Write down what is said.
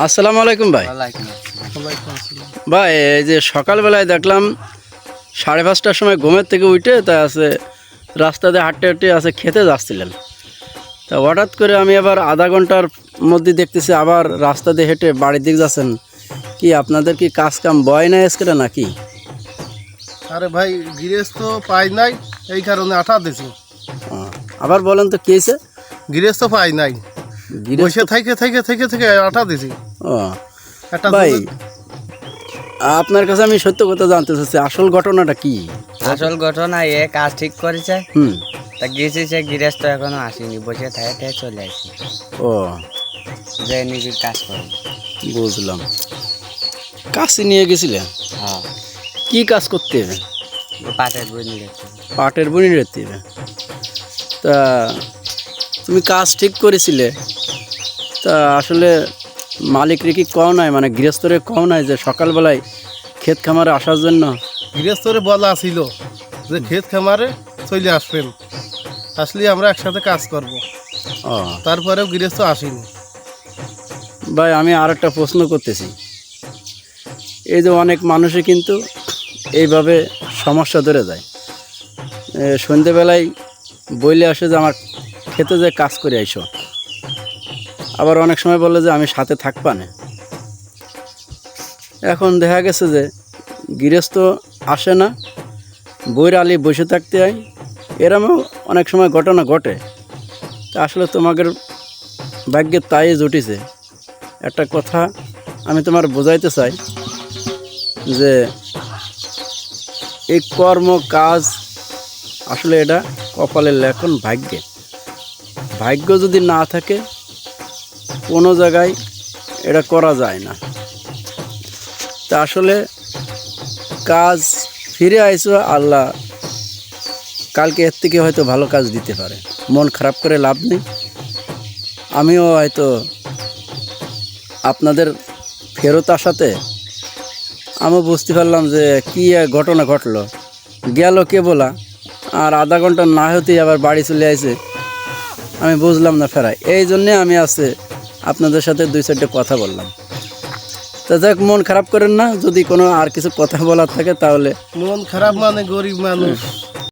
আসসালামু আলাইকুম ভাই। ভাই এই যে সকালবেলায় দেখলাম সাড়ে পাঁচটার সময় ঘুমের থেকে উঠে তা আছে রাস্তাতে হাঁটতে হাঁটতে আছে খেতে যাচ্ছিলেন। তা হঠাৎ করে আমি আবার আধা ঘণ্টার মধ্যে দেখতেছি আবার রাস্তা দিয়ে হেঁটে বাড়ির দিকে যাচ্ছেন। কি আপনাদের কি কাজ কাম বয় না আজকে নাকি? আরে ভাই তো পাই নাই এই কারণে আঠা দিছি। আবার বলেন তো কেছে গিরেজ তো পাই নাই। বসে থেকে থেকে থেকে থেকে আঠা দিছি। ও একটা ভাই আপনার কাছে আমি সত্য কথা জানতে চাচ্ছি আসল ঘটনাটা কি? আসল ঘটনা এ কাজ ঠিক করেছে। হুম। তা গেছি সে গিরেজ তো এখনও আসেনি বসে থাকে থেকে চলে আসি। ও। যে নিজের কাজ করব বুঝলাম। কাশি নিয়ে গেছিলেন হ্যাঁ। কি কাজ করতে হবে? পাটের বই নিয়ে পাটের বনি রেতে হবে। তা তুমি কাজ ঠিক করেছিলে? তা আসলে মালিকরে কি কও নাই মানে গৃহস্থরে কও নাই যে সকালবেলায় ক্ষেত খামারে আসার জন্য? গৃহস্থরে বলা ছিল যে ক্ষেত খামারে চলে আসবেন। আসলে আমরা একসাথে কাজ করব। ও। তারপরেও গৃহস্থ আসেনি। ভাই আমি আর একটা প্রশ্ন করতেছি। এই যে অনেক মানুষই কিন্তু এইভাবে সমস্যা ধরে যায়। সন্ধেবেলায় বইলে আসে যে আমার খেতে যে কাজ করে আইসো। আবার অনেক সময় বলে যে আমি সাথে থাকবা না। এখন দেখা গেছে যে গৃহস্থ আসে না, বইয়ের আলি বসে থাকতে হয়। এরমও অনেক সময় ঘটনা ঘটে। তা আসলে তোমাদের ভাগ্যে তাই জুটিছে। একটা কথা আমি তোমার বোঝাইতে চাই যে এই কর্ম কাজ আসলে এটা কপালের লেখন ভাগ্যে। ভাগ্য যদি না থাকে কোনো জায়গায় এটা করা যায় না। তা আসলে কাজ ফিরে আইসো, আল্লাহ কালকে এর থেকে হয়তো ভালো কাজ দিতে পারে। মন খারাপ করে লাভ নেই। আমিও হয়তো আপনাদের ফেরত আসাতে আমি বুঝতে পারলাম যে কী ঘটনা ঘটলো। গেল কে বলা আর আধা ঘণ্টা না হতেই আবার বাড়ি চলে আসে আমি বুঝলাম না ফেরাই এই জন্যে আমি আছে আপনাদের সাথে দুই চারটে কথা বললাম। তা যাক মন খারাপ করেন না যদি কোনো আর কিছু কথা বলার থাকে তাহলে মন খারাপ মানে গরিব মানুষ।